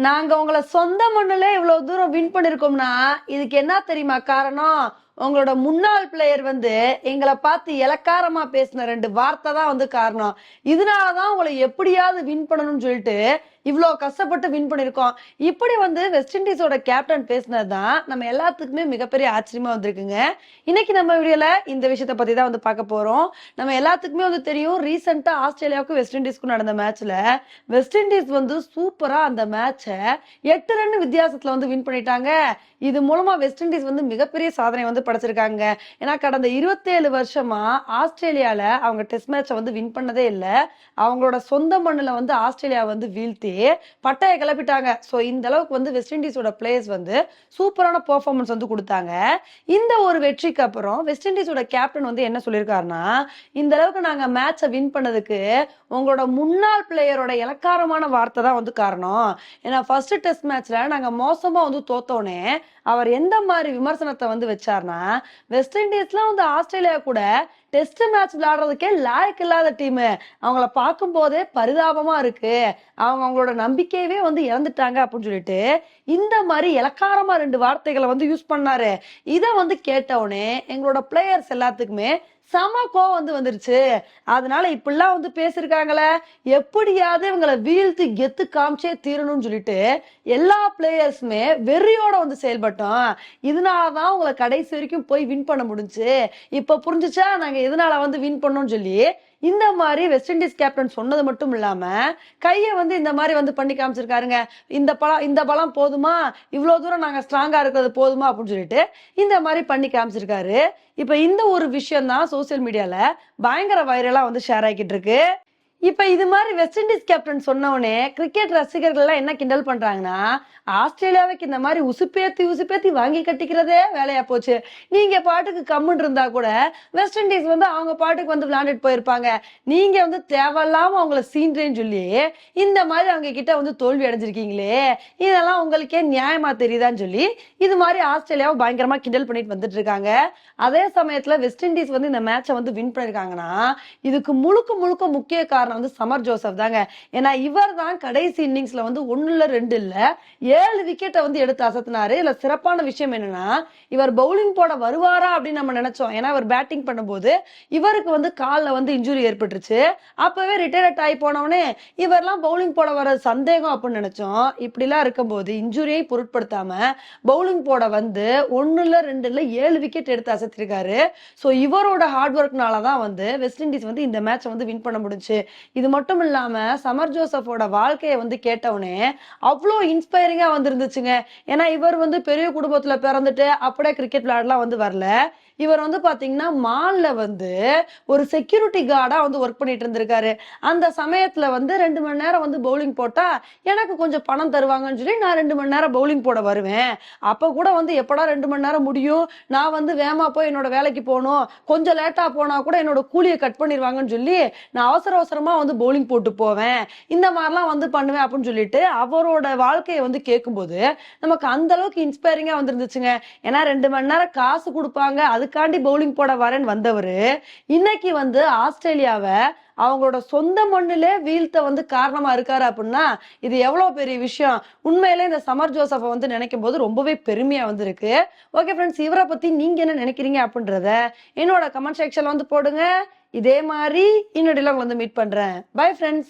நாங்க உங்களை சொந்த மண்ணுல இவ்வளவு தூரம் வின் பண்ணிருக்கோம்னா இதுக்கு என்ன தெரியுமா காரணம்? உங்களோட முன்னாள் பிளேயர் வந்து எங்களை பார்த்து இலக்காரமா பேசின ரெண்டு வார்த்தை தான் வந்து காரணம். இதனாலதான் உங்களை எப்படியாவது வின் பண்ணணும்னு சொல்லிட்டு இவ்வளோ கஷ்டப்பட்டு வின் பண்ணியிருக்கோம். இப்படி வந்து வெஸ்ட் இண்டீஸோட கேப்டன் பேசினது தான் நம்ம எல்லாத்துக்குமே மிகப்பெரிய ஆச்சரியமா வந்திருக்குங்க. இன்னைக்கு நம்ம வீடியோல இந்த விஷயத்த பத்தி தான் வந்து பார்க்க போறோம். நம்ம எல்லாத்துக்குமே வந்து தெரியும் ரீசெண்டா ஆஸ்திரேலியாவுக்கும் வெஸ்ட் இண்டீஸ்க்கும் நடந்த மேட்ச்ல வெஸ்ட் இண்டீஸ் வந்து சூப்பரா அந்த மேட்சை எட்டு ரன் வித்தியாசத்துல வந்து வின் பண்ணிட்டாங்க. இது மூலமா வெஸ்ட் இண்டீஸ் வந்து மிகப்பெரிய சாதனை வந்து படைச்சிருக்காங்க ஏன்னா கடந்த இருபத்தேழு வருஷமா ஆஸ்திரேலியால அவங்க டெஸ்ட் மேட்சை வந்து வின் பண்ணதே இல்லை. அவங்களோட சொந்த மண்ணில் வந்து ஆஸ்திரேலியா வந்து வீழ்த்தி பட்டையை கிளப்பிட்டாங்க. ஸோ இந்த அளவுக்கு வந்து வெஸ்ட் இண்டீஸோட பிளேயர்ஸ் வந்து சூப்பரான பெர்ஃபார்மன்ஸ் வந்து கொடுத்தாங்க. இந்த ஒரு வெற்றிக்கு அப்புறம் வெஸ்ட் இண்டீஸோட கேப்டன் வந்து என்ன சொல்லியிருக்காருன்னா இந்த அளவுக்கு நாங்கள் மேட்சை வின் பண்ணதுக்கு உங்களோட முன்னாள் பிளேயரோட இலக்காரமான வார்த்தை தான் வந்து காரணம். ஏன்னா ஃபர்ஸ்ட் டெஸ்ட் மேட்ச்ல நாங்கள் மோசமாக வந்து தோத்தோனே அவர் எந்த மாதிரி விமர்சனத்தை வந்து வச்சார்னா வெஸ்ட் இண்டீஸ்லாம் வந்து ஆஸ்திரேலியா கூட டெஸ்ட் மேட்ச் விளையாடுறதுக்கே லாயக் இல்லாத டீம் அவங்கள பார்க்கும் போதே பரிதாபமா இருக்கு. அவங்க அவங்களோட நம்பிக்கையவே வந்து இழந்துட்டாங்க அப்படின்னு சொல்லிட்டு இந்த மாதிரி இலக்காரமா ரெண்டு வார்த்தைகளை வந்து யூஸ் பண்ணாரு. இதை வந்து கேட்டவுடனே எங்களோட பிளேயர்ஸ் எல்லாத்துக்குமே செம கோவம் வந்து வந்துருச்சு. அதனால இப்படிலாம் வந்து பேசியிருக்காங்களே எப்படியாவது இவங்களை வீழ்த்தி கெத்து காமிச்சே தீரணும்னு சொல்லிட்டு எல்லா பிளேயர்ஸுமே வெறியோட வந்து செயல்பட்டோம். இதனாலதான் உங்களை கடைசி வரைக்கும் போய் வின் பண்ண முடிஞ்சுச்சு இப்ப புரிஞ்சுச்சா? நாங்க எதனால வந்து வின் பண்ணோம்னு சொல்லி இந்த மாதிரி வெஸ்ட் இண்டீஸ் கேப்டன் சொன்னது மட்டும் இல்லாம கையை வந்து இந்த மாதிரி வந்து பண்ணி காமிச்சிருக்காருங்க. இந்த பழம் இந்த பழம் போதுமா? இவ்வளவு தூரம் நாங்க ஸ்ட்ராங்கா இருக்கிறது போதுமா? அப்படின்னு சொல்லிட்டு இந்த மாதிரி பண்ணி காமிச்சிருக்காரு. இப்ப இந்த ஒரு விஷயம் தான் சோசியல் மீடியால பயங்கர வைரலா வந்து ஷேர் ஆகிட்டு இருக்கு. இப்ப இது மாதிரி வெஸ்ட் இண்டீஸ் கேப்டன் சொன்னவனே கிரிக்கெட் ரசிகர்கள் எல்லாம் என்ன கிண்டல் பண்றாங்கன்னா ஆஸ்திரேலியாவுக்கு இந்த மாதிரி உசுப்பேத்தி உசுப்பேத்தி வாங்கி கட்டிக்கிறதே வேலையா போச்சு. நீங்க பாட்டுக்கு கம்முன்னு இருந்தா கூட வெஸ்ட் இண்டீஸ் வந்து அவங்க பாட்டுக்கு வந்து விளையாண்டுட்டு போயிருப்பாங்க. நீங்க வந்து தேவையில்லாம அவங்கள சீன்றேன்னு சொல்லி இந்த மாதிரி அவங்க கிட்ட வந்து தோல்வி அடைஞ்சிருக்கீங்களே இதெல்லாம் உங்களுக்கே நியாயமா தெரியுதான்னு சொல்லி இது மாதிரி ஆஸ்திரேலியாவை பயங்கரமா கிண்டல் பண்ணிட்டு வந்துட்டு இருக்காங்க. அதே சமயத்துல வெஸ்ட் இண்டீஸ் வந்து இந்த மேட்சை வந்து வின் பண்ணிருக்காங்கன்னா இதுக்கு முழுக்க முழுக்க முக்கிய காரணம் வந்து சமர் ஜோசப் தாங்க. ஏன்னா இவர் தான் கடைசி இன்னிங்ஸ்ல வந்து ஒண்ணுல ரெண்டு இல்ல ஏழு விக்கெட்டை வந்து எடுத்து அசத்தினாரு. இல்லை சிறப்பான விஷயம் என்னன்னா இவர் பவுலிங் போட வருவாரா அப்படின்னு நம்ம நினைச்சோம். ஏன்னா இவர் பேட்டிங் பண்ணும்போது இவருக்கு வந்து காலில் வந்து இன்ஜுரி ஏற்பட்டுருச்சு. அப்பவே ரிட்டையர்ட் ஆகி போனவனே இவரெல்லாம் பவுலிங் போட வர சந்தேகம் அப்படின்னு நினைச்சோம். இப்படிலாம் இருக்கும்போது இன்ஜுரியை பொருட்படுத்தாம பவுலிங் போட வந்து ஒண்ணுல ரெண்டு இல்லை ஏழு விக்கெட் எடுத்து அசத்திருக்காரு. ஸோ இவரோட ஹார்ட் ஒர்க்னால தான் வந்து வெஸ்ட் இண்டீஸ் வந்து இந்த மேட்சை வந்து வின் பண்ண முடிஞ்சுச்சு இது மட்டும் இல்லாம சமர் ஜோசஃபோட வாழ்க்கையை வந்து கேட்டவுடனே அவ்வளோ இன்ஸ்பைரிங்கா வந்துருந்துச்சுங்க. ஏன்னா இவர் வந்து பெரிய குடும்பத்துல பிறந்துட்டு அப்படியே கிரிக்கெட் விளையாடலாம் வந்து வரல. இவர் வந்து பாத்தீங்கன்னா மால்ல வந்து ஒரு செக்யூரிட்டி கார்டா வந்து ஒர்க் பண்ணிட்டு இருந்திருக்காரு. அந்த சமயத்துல வந்து ரெண்டு மணி நேரம் வந்து பவுலிங் போட்டா எனக்கு கொஞ்சம் பணம் தருவாங்கன்னு சொல்லி நான் ரெண்டு மணி நேரம் பவுலிங் போட வருவேன். அப்ப கூட வந்து எப்படா ரெண்டு மணி நேரம் முடியும்? நான் வந்து வேமா போய் என்னோட வேலைக்கு போகணும். கொஞ்சம் லேட்டா போனா கூட என்னோட கூலியை கட் பண்ணிடுவாங்கன்னு சொல்லி நான் அவசர அவசரமா வந்து பவுலிங் போட்டு போவேன். இந்த மாதிரிலாம் வந்து பண்ணுவேன் அப்படின்னு சொல்லிட்டு அவரோட வாழ்க்கையை வந்து கேட்கும்போது நமக்கு அந்த அளவுக்கு இன்ஸ்பைரிங்கா வந்துருந்துச்சுங்க. ஏன்னா ரெண்டு மணி நேரம் காசு கொடுப்பாங்க அதுக்காண்டி பவுலிங் போட வரேன்னு வந்தவர் இன்னைக்கு வந்து ஆஸ்திரேலியாவை அவங்களோட சொந்த மண்ணில வீழ்த்த வந்து காரணமா இருக்காரு அப்படின்னா இது எவ்வளவு பெரிய விஷயம். உண்மையிலே இந்த சமர் ஜோசஃபை வந்து நினைக்கும் போது ரொம்பவே பெருமையா வந்திருக்கு. ஓகே ஃப்ரெண்ட்ஸ் இவரை பத்தி நீங்க என்ன நினைக்கிறீங்க அப்படின்றத என்னோட கமெண்ட் செக்ஷன்ல வந்து போடுங்க. இதே மாதிரி இன்னொடியில் உங்களை வந்து மீட் பண்றேன். Bye friends